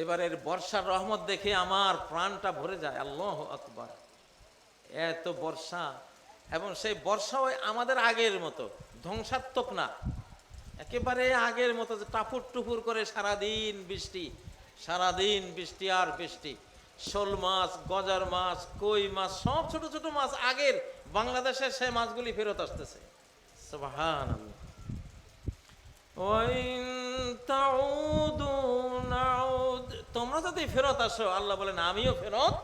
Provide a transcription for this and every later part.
এবারের বর্ষার রহমত দেখে আমার প্রাণটা ভরে যায়, আল্লাহ আকবার। এত বর্ষা। এবং সেই বর্ষা ওই আমাদের আগের মতো, ধ্বংসাত্মক না। একেবারে আগের মতো যে টাপুর টুপুর করে সারাদিন বৃষ্টি সারাদিন বৃষ্টি আর বৃষ্টি। শোল মাছ, গজার মাছ, কই মাছ, সব ছোট ছোট মাছ আগের বাংলাদেশের সে মাছগুলি ফেরত আসতেছে। সুবহান তোমরা যদি ফেরত আসো, আল্লাহ বলেন, আমিও ফেরত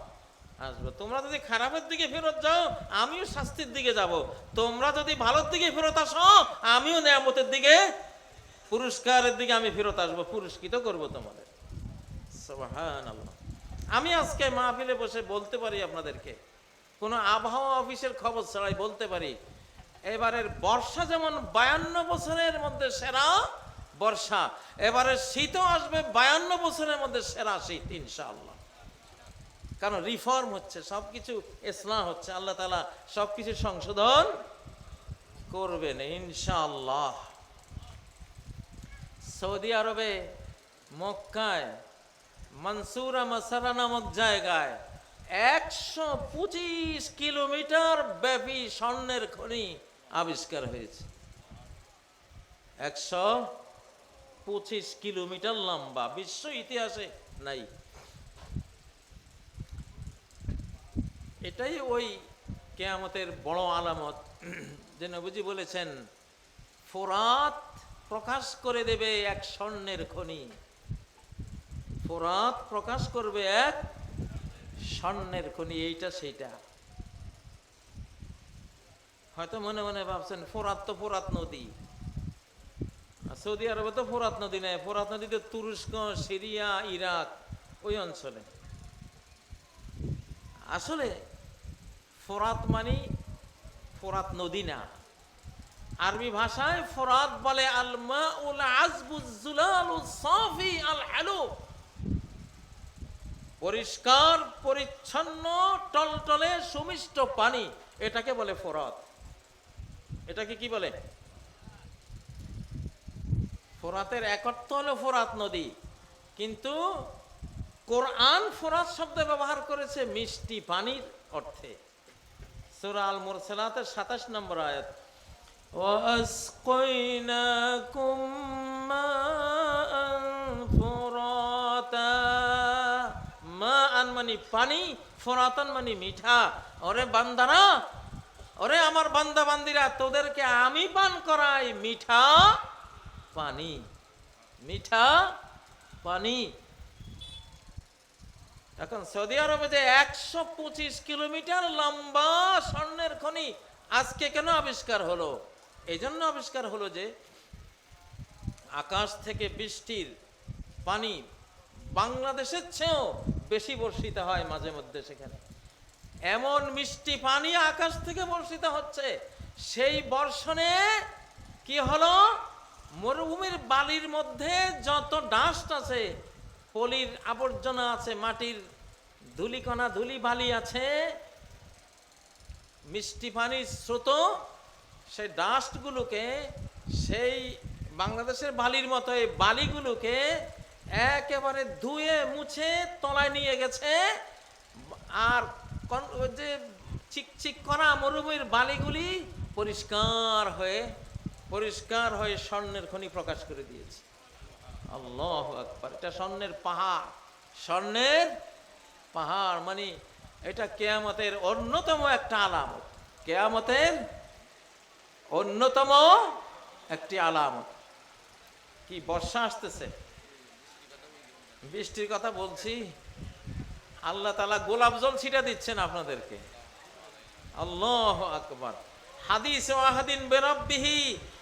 আসব। তোমরা যদি খারাপের দিকে ফেরত যাও, আমিও শাস্তির দিকে যাব। তোমরা যদি ভালোর দিকে ফেরত আসো, আমিও নিয়ামতের দিকে, পুরস্কারের দিকে আমি ফেরত আসব। পুরস্কৃত করব তোমাদের। আমি আজকে মাহফিলে বসে বলতে পারি আপনাদেরকে, কোনো আবহাওয়া অফিসের খবর ছাড়াই বলতে পারি, এবারের বর্ষা যেমন বায়ান্ন বছরের মধ্যে সেরা বর্ষা। এবারে শীতও আসবে, বায়ান্ন বছরের মধ্যে সেরা শীত, ইনশাআল্লাহ। কারণ রিফর্ম হচ্ছে, সবকিছু ইসলাম হচ্ছে, আল্লাহ তালা সবকিছু সংশোধন করবেন, ইনশাআল্লাহ। সৌদি আরবে মক্কায়, মনসুরা মাসারা নামক জায়গায় একশো পঁচিশ কিলোমিটার ব্যাপী স্বর্ণের খনি আবিষ্কার হয়েছে। একশো পঁচিশ কিলোমিটার লম্বা, বিশ্ব ইতিহাসে নাই। এটাই ওই কেয়ামতের বড় আলামত। যে নবীজি বলেছেন, ফোরাত প্রকাশ করে দেবে এক স্বর্ণের খনি। ফোরাত প্রকাশ করবে এক স্বর্ণের খনি, এইটা সেইটা। হয়তো মনে মনে ভাবছেন, ফোরাত তো ফোরাত নদী। সৌদি আরবে তো ফোরাত নদী নেই। ফোরাত নদীতে তুরস্ক, সিরিয়া, ইরাক, ওই অঞ্চলে। আসলে ফোরাত মানে ফোরাত নদী না। আরবি ভাষায় ফোরাত বলে আলমা উল আজবুজুলাল সাফি আল হ্যালো পরিষ্কার, পরিচ্ছন্ন, টলটলে, সুমিষ্ট পানি। এটাকে বলে ফোরাত। এটাকে কি বলে? ফোরাতের এক অর্থ হলো ফোরাত নদী কিন্তু কোরআন ফোরাত শব্দ ব্যবহার করেছে মিষ্টি পানির অর্থে সুরা আল মুরসালাতের সাতাশ নম্বর আয়াত وأسقيناكم ماء فراتا মাআন মানে পানি ফোরাতান মানে মিঠা ওরে বান্দারা ওরে আমার বান্দা বান্দিরা তোদেরকে আমি পান করাই মিঠা পানি। মিঠা পানি। এখন সৌদি আরবে যে একশো পঁচিশ কিলোমিটার লম্বা স্বর্ণের খনি আজকে কেন আবিষ্কার হলো? এই জন্য আবিষ্কার হলো যে আকাশ থেকে বৃষ্টির পানি বাংলাদেশের চেয়েও বেশি বর্ষিত হয় মাঝে মধ্যে সেখানে। এমন মিষ্টি পানি আকাশ থেকে বর্ষিত হচ্ছে, সেই বর্ষণে কি হলো? মরুভূমির বালির মধ্যে যত ডাস্ট আছে, পলির আবর্জনা আছে, মাটির ধুলিকণা ধুলি বালি আছে, মিষ্টি পানির স্রোত, সেই ডাস্টগুলোকে, সেই বাংলাদেশের বালির মতো এই বালিগুলোকে একেবারে ধুয়ে, মুছে, তলায় নিয়ে গেছে। আর যে চিকচিক করা মরুভূমির বালিগুলি পরিষ্কার হয়ে পরিষ্কার হয়ে স্বর্ণের খনি প্রকাশ করে দিয়েছে। আল্লাহ আকবার, এটা স্বর্ণের পাহাড়। স্বর্ণের পাহাড় মানে এটা কেয়ামতের অন্যতম একটা আলামত। কেয়ামতের অন্যতম একটি আলামত। কি বর্ষা আসতেছে? বৃষ্টির কথা বলছি। আল্লাহ তালা গোলাপ জল ছিটা দিচ্ছেন আপনাদেরকে। আল্লাহ আকবার। হাদিস ওয়াহাদিন বেরব্বিহি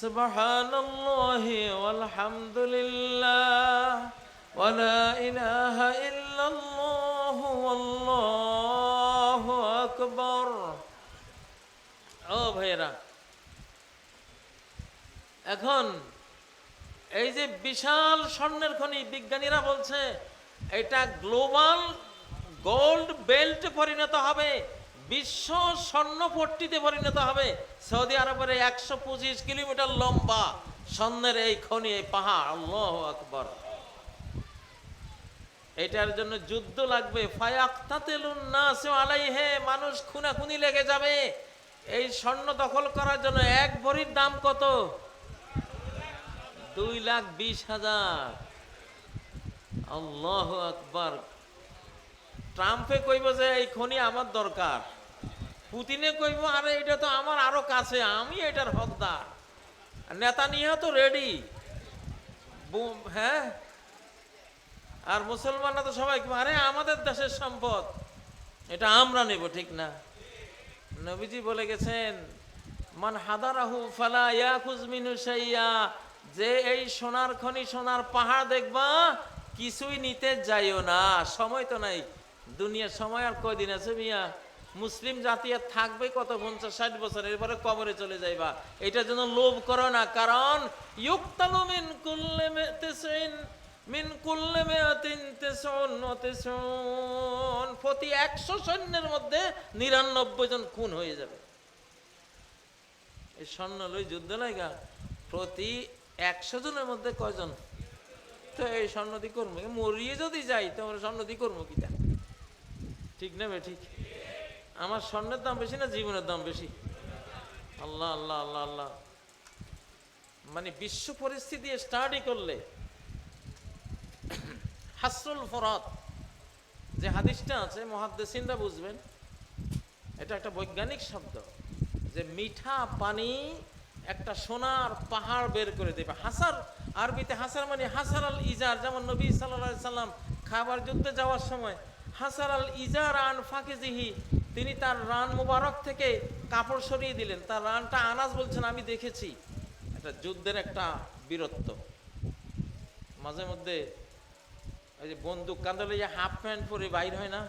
سبحان الله والحمد لله ولا إله إلا الله والله أكبر ও ভাইরা এখন এই যে বিশাল স্বর্ণের খনি, বিজ্ঞানীরা বলছে, এটা গ্লোবাল গোল্ড বেল্ট পরিণত হবে। বিশ্ব স্বর্ণপট্টিতে পরিণত হবে। সৌদি আরবের একশো পঁচিশ কিলোমিটার লম্বা স্বর্ণের এই খনি, এই পাহাড়। আকবর। এটার জন্য যুদ্ধ লাগবে। আলাইহে, মানুষ খুনাখুনি লেগে যাবে। এই স্বর্ণ দখল করার জন্য এক ভরির দাম কত? দুই লাখ বিশ হাজার। আল্লাহ আকবর। ট্রাম্পে কইব যে, এই খনি আমার দরকার। পুতিনে কইব, আরে, এটা তো আমার আরও কাছে, আমি এটার হকদার। নেতা নিয়ে তো রেডি হ্যাঁ? আর মুসলমানরা তো সবাই আরে, আমাদের দেশের সম্পদ, এটা আমরা নেব, ঠিক না? নবীজি বলে গেছেন, মান হাদারাহু ফালা ইয়াখুজ মিনহু শাইয়া, যে এই সোনার খনি, সোনার পাহাড় দেখবা, কিছুই নিতে যাইও না। সময় তো নাই। দুনিয়ার সময় আর কয়দিন আছে মিয়া? মুসলিম জাতি আর থাকবে কত পঞ্চাশ, ষাট বছর, এরপরে কবরে চলে যাইবা। এটা যেন লোভ করো না, কারণ ইউক্তালু মিন কুল্লি মিতিসিন, মিন কুল্লি মিয়াতিন তিসউন ওয়া প্রতি একশো সৈন্যের মধ্যে নিরানব্বই জন খুন হয়ে যাবে। এই স্বর্ণ লই যুদ্ধ লাগা প্রতি একশো জনের মধ্যে কয়জন? তো এই স্বর্ণদি কর্ম মরিয়ে যদি যাই তোমার স্বর্ণদি কর্ম কিটা? ঠিক না বে, ঠিক? আমার স্বর্ণের দাম বেশি না জীবনের দাম বেশি? আল্লাহ আল্লাহ আল্লাহ আল্লাহ। মানে বিশ্ব পরিস্থিতি স্টাডি করলে হাসরুল ফরাত যে হাদিসটা আছে, মহাদ্দেসিনরা বুঝবেন, এটা একটা বৈজ্ঞানিক শব্দ, যে মিঠা পানি একটা সোনার পাহাড় বের করে দেবে। হাসার, আরবিতে হাসার মানে হাসার আল ইজার, যেমন নবী সাল্লাহ সাল্লাম খাবার যুদ্ধে যাওয়ার সময় হাসার আল ইজার আন ফাঁকিজিহি তিনি তার রান মুবারক থেকে কাপড় সরিয়ে দিলেন। তার রানটা আনাজ বলছেন, আমি দেখেছি। এটা যুদ্ধের একটা বীরত্ব। মাঝে মধ্যে ওই যে বন্দুক কান্দলে যে হাফ প্যান্ট পরে বাইর হয় না,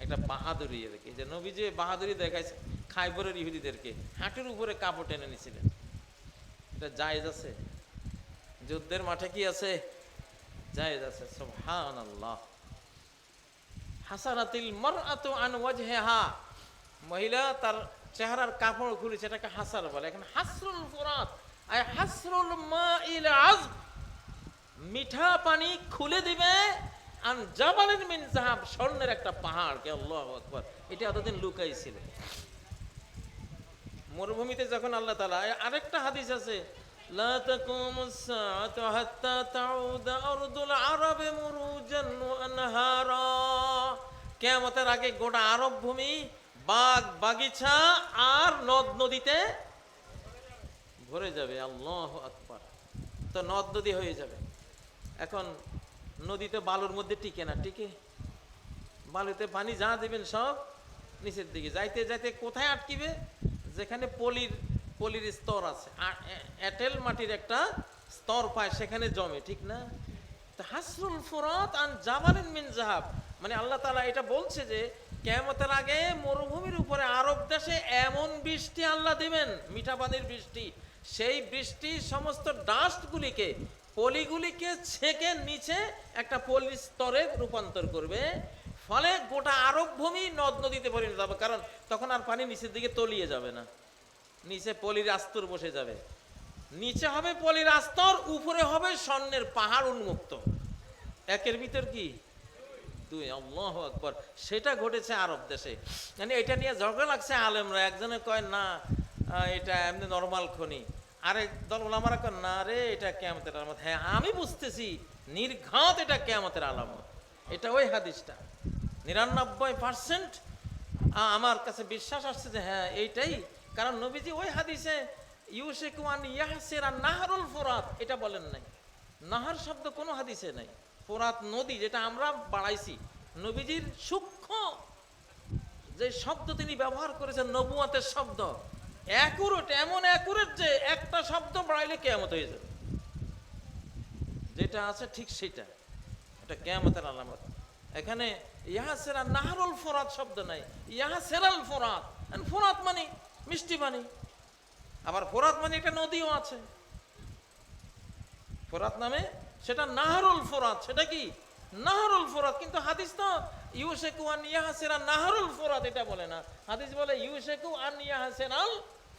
একটা বাহাদুরি এদেরকে। যে নবী যে বাহাদুরি দেখাইছে, খাইবরের ইহুদিদেরকে। হাঁটুর উপরে কাপড় টেনে নিছিলেন। এটা জায়েজ আছে। যুদ্ধের মাঠে কি আছে? জায়েজ আছে। সুবহান আল্লাহ হাসারাতিল মারআতু আন ওয়াজহিহা। মহিলা তার চেহারার কাপড় খুলেছে এটাকে হাসার বলে। এখন হাসরুল ফুরাত, আই হাসরুল মাইল আজ মিঠা পানি খুলে দিবে আন জাবালেন মিন জাহাব, স্বর্ণের একটা পাহাড়, কে আল্লাহু আকবার। এটা এতদিন লুকাইছিল। মরুভূমিতে যখন আল্লাহ তাআলা আরেকটা হাদিস আছে তাকুমুস সাআতু হাত্তা তাউদা আরদুল আরব মুরুজান ওয়া আনহারা কিয়ামতের আগে গোটা আরব ভূমি বাগ বাগিচা আর নদ নদীতে ভরে যাবে। আল্লাহু আকবার। তো নদ নদী হয়ে যাবে। এখন নদীতে বালুর মধ্যে টিকে না, টিকে। বালুতে পানি যা দেবেন সব নিচের দিকে। যাইতে যাইতে কোথায় আটকিবে? যেখানে পলির পলির স্তর আছে। এঁটেল মাটির একটা স্তর পায়, সেখানে জমে, ঠিক না? হাসরুল ফুরাত আন জাবালিন মিন জাহাব। মানে আল্লাহ তাআলা এটা বলছে যে, কেয়ামতের আগে মরুভূমির উপরে আরব দেশে এমন বৃষ্টি আল্লাহ দিবেন মিঠা পানির বৃষ্টি। সেই বৃষ্টি সমস্ত ডাস্টগুলিকে, পলিগুলিকে ছেঁকে নিচে একটা পলি স্তরে রূপান্তর করবে। ফলে গোটা আরব ভূমি নদ নদীতে পরিণত হবে, কারণ তখন আর পানি নিচের দিকে তলিয়ে যাবে না। নিচে পলির আস্তর বসে যাবে। নিচে হবে পলির আস্তর, উপরে হবে স্বর্ণের পাহাড় উন্মুক্ত। একের ভিতর কি? দুই, আল্লাহ আকবর। সেটা ঘটেছে আরব দেশে। মানে এটা নিয়ে ঝগড়া লাগছে আলেমরা। একজনে কয়, না, এটা এমনি নর্মাল খনি। আরেক দল ওলামারা কয়, না রে, এটা কেমতের আলামত। হ্যাঁ আমি বুঝতেছি, নির্ঘাত এটা কেমতের আলামত। এটা ওই হাদিসটা। নিরানব্বই পার্সেন্ট আমার কাছে বিশ্বাস আসছে যে হ্যাঁ এইটাই কারণ নবীজি ওই হাদিসে ইউশেকুয়ান ইয়াহসিরা নাহারুল ফোরাত, এটা বলেন নাই। নাহার শব্দ কোনো হাদিসে নাই। ফোরাত নদী যেটা আমরা বাড়াইছি, নবীজির সূক্ষ্ম যে শব্দ তিনি ব্যবহার করেছেন, নবুয়াতের শব্দ অ্যাকুরেট এমন অ্যাকুরেট যে একটা শব্দ বাড়াইলে কেয়ামত হয়ে যাবে। যেটা আছে ঠিক সেটা। এটা কেয়ামতের আলামত। এখানে ইহা সেরা নাহরুল ফোরাত শব্দ নাই। ইহা সেরাল ফোরাত ফোরাত মানে মিষ্টি পানি আবার ফোরাত মানে একটা নদীও আছে। ফোরাত নামে সেটা নাহারুল ফোরাত, সেটা কি? নাহারুল ফোরাত, কিন্তু হাদিস তো আন ইয়াহাসিরা নাহারুল ফোরাত এটা বলে না। হাদিস বলে আন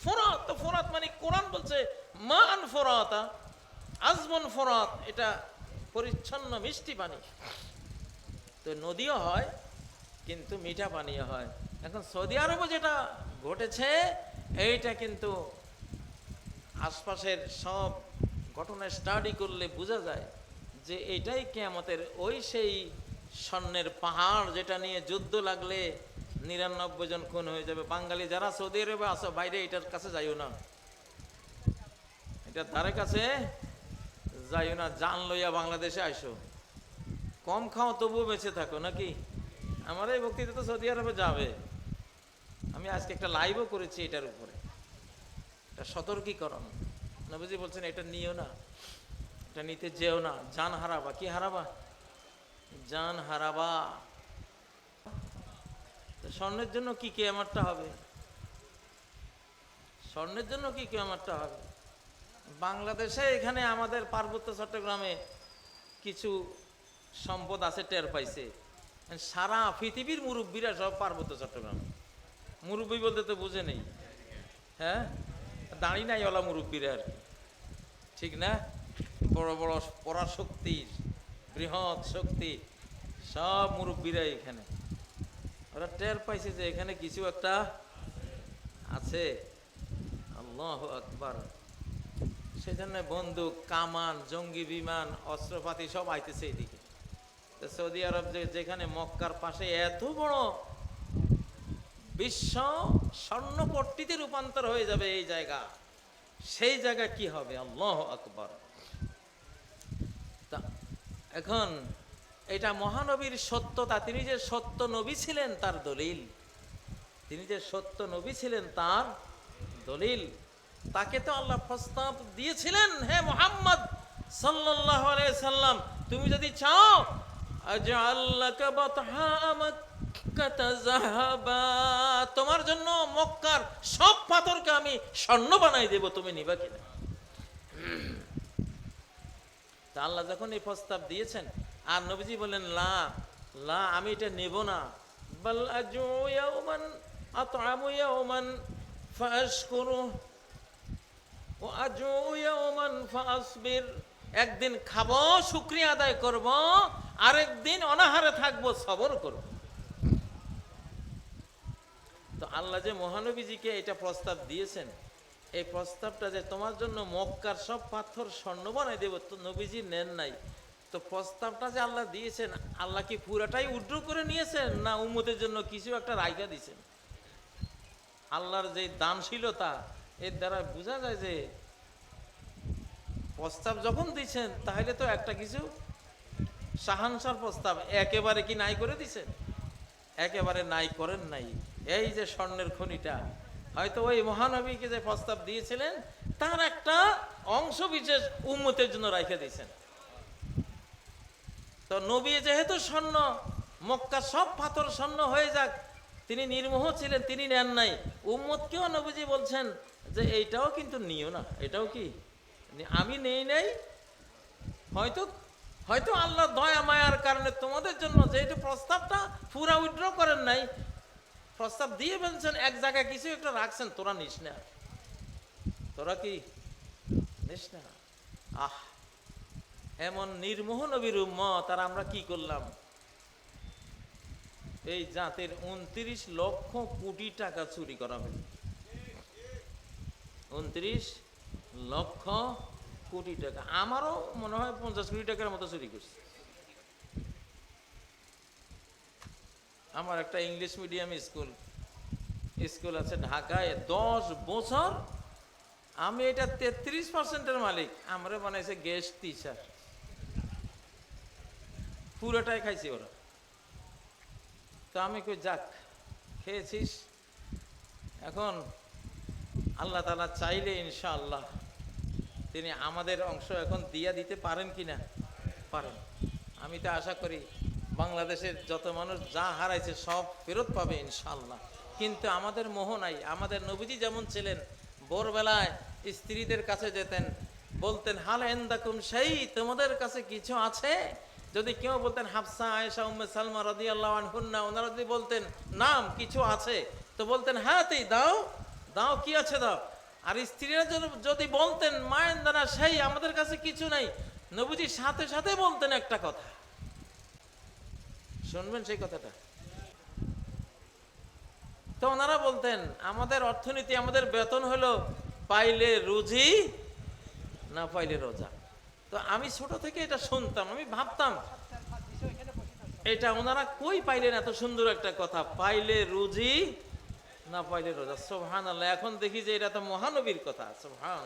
ফোরাত। তো ফোরাত মানে কোরআন বলছে, মা আন ফোরাতা, আজমন ফোরাত, এটা পরিচ্ছন্ন মিষ্টি পানি। তো নদীও হয়, কিন্তু মিঠা পানীয় হয়। এখন সৌদি আরবে যেটা ঘটেছে, এইটা কিন্তু আশপাশের সব ঘটনা স্টাডি করলে বোঝা যায় যে এটাই কেয়ামতের ওই সেই স্বর্ণের পাহাড় যেটা নিয়ে যুদ্ধ লাগলে নিরানব্বই জন খুন হয়ে যাবে। বাঙালি যারা সৌদি আরবে আসো বাইরে এটার কাছে যাইও না। এটা ধারে কাছে যাইও না, জান লইয়া বাংলাদেশে আইসো। কম খাও, তবুও বেঁচে থাকো, নাকি? আমার এই বক্তৃতা তো সৌদি আরবে যাবে। আমি আজকে একটা লাইভও করেছি এটার উপরে। এটা সতর্কীকরণ। নবীজি বলছেন, এটা নিও না। এটা নিতে যেও না। জান হারাবা। কি হারাবা? জান হারাবা। স্বর্ণের জন্য কি কেয়ামারটা হবে? স্বর্ণের জন্য কি কেয়ামারটা হবে? বাংলাদেশে এখানে আমাদের পার্বত্য চট্টগ্রামে কিছু সম্পদ আছে টের পাইছে। সারা পৃথিবীর মুরব্বীরা সব পার্বত্য চট্টগ্রাম। মুরব্বী বলতে তো বুঝে নেই। হ্যাঁ? দাঁড়ি নাই ওলা মুরব্বীরা আর। ঠিক না? বড় বড় পরাশক্তি, বৃহৎ শক্তি, সব মুরব্বীরা এখানে। ওরা টের পাইছে যে এখানে কিছু একটা আছে। আল্লাহ আকবার। সেজন্য বন্দুক, কামান, জঙ্গি বিমান, অস্ত্রপাতি সব আইতেছে এদিকে। সৌদি আরব যেখানে মক্কার পাশে এত বড় বিশ্ব স্বর্ণপট্টিতে রূপান্তর হয়ে যাবে এই জায়গা। সেই জায়গা কি হবে? আল্লাহ আকবর। এখন এটা মহানবীর সত্যতা তিনি যে সত্য নবী ছিলেন তার দলিল। তিনি যে সত্য নবী ছিলেন তার দলিল। তাকে তো আল্লাহ প্রস্তাব দিয়েছিলেন, হে মোহাম্মদ আলাইহি সাল্লাম, তুমি যদি চাও যাহাবা তোমার জন্য মক্কার সব পাথরকে আমি স্বর্ণ বানাই দেব, তুমি নিবা কিনা? তা আল্লাহ যখন এই প্রস্তাব দিয়েছেন, আর নবীজি বললেন, লা লা, আমি এটা নেব না। একদিন খাব, শুকরিয়া আদায় করব, আরেকদিন অনাহারে থাকব, সবর করব। তো আল্লাহ যে মহানবীজিকে এটা প্রস্তাব দিয়েছেন, এই প্রস্তাবটা যে তোমার জন্য মক্কার সব পাথর স্বর্ণ বানাই দেব, তো নবীজি নেন নাই। তো প্রস্তাবটা যে আল্লাহ দিয়েছেন, আল্লাহ কি পুরাটাই উড্র করে নিয়েছেন, না উম্মতের জন্য কিছু একটা রায়গা দিয়েছেন? আল্লাহর যে দানশীলতা, এর দ্বারা বোঝা যায় যে প্রস্তাব যখন দিচ্ছেন তাহলে তো একটা কিছু সাহানসার প্রস্তাব একেবারে কি নাই করে দিছেন একেবারে নাই করেন নাই। এই যে স্বর্ণের খনিটা, হয়তো ওই মহানবীকে যে প্রস্তাব দিয়েছিলেন, তার একটা অংশ বিশেষ উন্মতের জন্য রাখে দিয়েছেন। তো নবী যেহেতু স্বর্ণ, মক্কা সব পাথর স্বর্ণ হয়ে যাক, তিনি নির্মোহ ছিলেন, তিনি নেন নাই। উম্মতকেও নবীজি বলছেন যে এইটাও কিন্তু নিও না, এটাও কি? আমি নেই নাই। হয়তো হয়তো আল্লাহ দয়া, মায়ার কারণে তোমাদের জন্য যেহেতু প্রস্তাবটা পুরা উইড্র করেন নাই প্রস্তাব দিয়ে ফেলছেন, এক জায়গায় কিছু একটা রাখছেন, তোরা নিস না। তোরা কি নিস না? আহ, এমন নির্মোহ নবীর আর আমরা কি করলাম? এই জাতের উনত্রিশ লক্ষ কোটি টাকা চুরি করা হলো। উনত্রিশ লক্ষ কোটি টাকা। আমারও মনে হয় পঞ্চাশ কোটি টাকার মতো চুরি করছে। আমার একটা ইংলিশ মিডিয়াম স্কুল স্কুল আছে ঢাকায়, দশ বছর আমি এটা তেত্রিশ পার্সেন্টের মালিক। আমরা বানাইছে গেস্ট টিচার পুরোটাই খাইছি ওরা। তো আমি কই, যাক, খেয়েছিস? এখন আল্লাহ তালা চাইলে ইনশাআল্লাহ তিনি আমাদের অংশ এখন দিয়া দিতে পারেন কি না পারেন। আমি তো আশা করি বাংলাদেশের যত মানুষ যা হারাইছে সব ফেরত পাবে ইনশাল্লাহ কিন্তু আমাদের মোহ নাই। আমাদের নবীজি যেমন ছিলেন, ভোরবেলায় স্ত্রীদের কাছে যেতেন, বলতেন, হাল এন্দাকুম সেই তোমাদের কাছে কিছু আছে? যদি কেউ বলতেন, হাফসা, আয়েশা, উম্মে সালমা রাদি আল্লাহ ওনারা যদি বলতেন, নাম, কিছু আছে? তো বলতেন হ্যাঁ তুই দাও দাও, কি আছে দাও? আর স্ত্রীরা যদি- বলতেন, মায়ের দ্বারা সেই আমাদের কাছে কিছু নাই। নবুজির সাথে সাথে বলতেন একটা কথা। শুনবেন সেই কথাটা। তো ওনারা বলতেন, আমাদের অর্থনীতি, আমাদের বেতন হলো পাইলে রুজি, না পাইলে রোজা। তো আমি ছোট থেকে এটা শুনতাম, আমি ভাবতাম, এটা ওনারা কই পাইলেন এত সুন্দর একটা কথা, পাইলে রুজি, না পাইলে রোজা? সোহান এখন দেখি যে এটা তো মহানবীর কথা সোহান